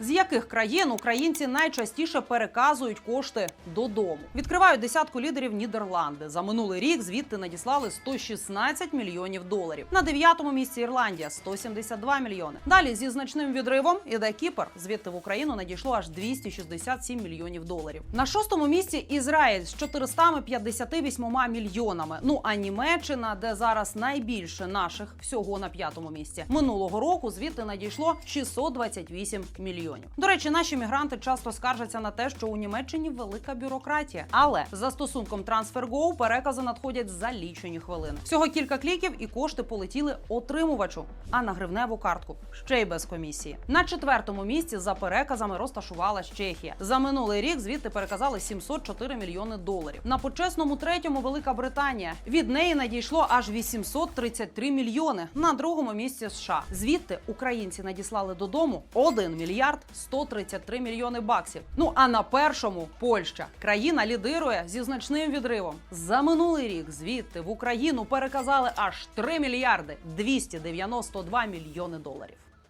З яких країн українці найчастіше переказують кошти додому? Відкривають десятку лідерів Нідерланди. За минулий рік звідти надіслали 116 мільйонів доларів. На дев'ятому місці Ірландія 172 мільйони. Далі зі значним відривом іде Кіпр. Звідти в Україну надійшло аж 267 мільйонів доларів. На шостому місці Ізраїль з 458 мільйонами. Ну а Німеччина, де зараз найбільше наших, всього на п'ятому місці. Минулого року звідти надійшло 628 мільйонів. До речі, наші мігранти часто скаржаться на те, що у Німеччині велика бюрократія. Але за стосунком TransferGo перекази надходять за лічені хвилини. Всього кілька кліків і кошти полетіли отримувачу, а на гривневу картку ще й без комісії. На четвертому місці за переказами розташувалась Чехія. За минулий рік звідти переказали 704 мільйони доларів. На почесному третьому Велика Британія. Від неї надійшло аж 833 мільйони. На другому місці США. Звідти українці надіслали додому 1 мільярд 133 мільйони баксів. Ну а на першому Польща. Країна лідирує зі значним відривом. За минулий рік звідти в Україну переказали аж 3 мільярди 292 мільйони доларів.